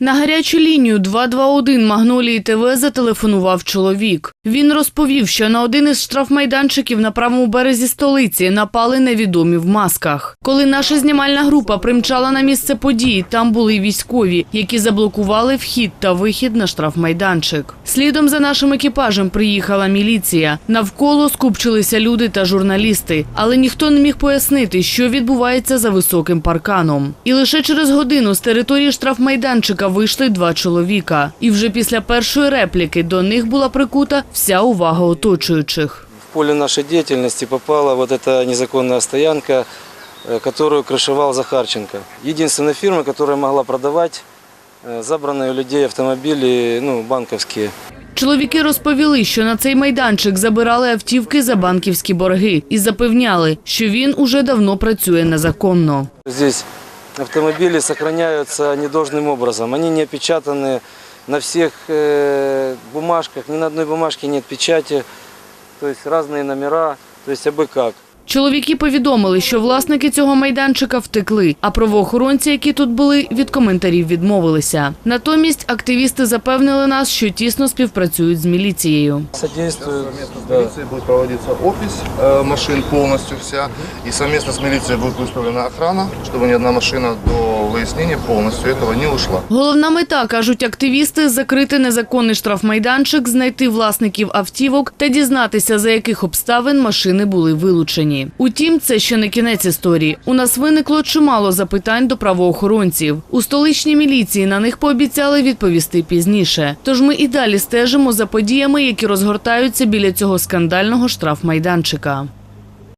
На гарячу лінію 221 Магнолії ТВ зателефонував чоловік. Він розповів, що на один із штрафмайданчиків на правому березі столиці напали невідомі в масках. Коли наша знімальна група примчала на місце події, там були військові, які заблокували вхід та вихід на штрафмайданчик. Слідом за нашим екіпажем приїхала міліція. Навколо скупчилися люди та журналісти, але ніхто не міг пояснити, що відбувається за високим парканом. І лише через годину з території штрафмайданчика вийшли два чоловіка. І вже після першої репліки до них була прикута вся увага оточуючих. В поле нашей деятельности попала вот эта незаконная стоянка, э, которую крышевал Захарченко. Единственная фирма, которая могла продавать э, забранные у людей автомобили, ну, банковские. Чоловіки розповіли, що на цей майданчик забирали автівки за банківські борги і запевняли, що він уже давно працює незаконно. Здесь автомобили сохраняются недолжным образом. Они не опечатаны на всех э, бумажках, ни на одной бумажке нет печати. То есть разные номера, то есть абы как. Чоловіки повідомили, що власники цього майданчика втекли, а правоохоронці, які тут були, від коментарів відмовилися. Натомість активісти запевнили нас, що тісно співпрацюють з міліцією. Содействуют. Совместно с да. милицией будет проводиться опись э, машин полностью вся. И совместно с милицией будет выставлена охрана, чтобы ни одна машина до выяснения полностью этого не ушла. Головна мета, кажуть активісти, закрити незаконний штрафмайданчик, знайти власників автівок та дізнатися, за яких обставин машини були вилучені. Утім, це ще не кінець історії. У нас виникло чимало запитань до правоохоронців. У столичній міліції на них пообіцяли відповісти пізніше. Тож ми і далі стежимо за подіями, які розгортаються біля цього скандального штрафмайданчика.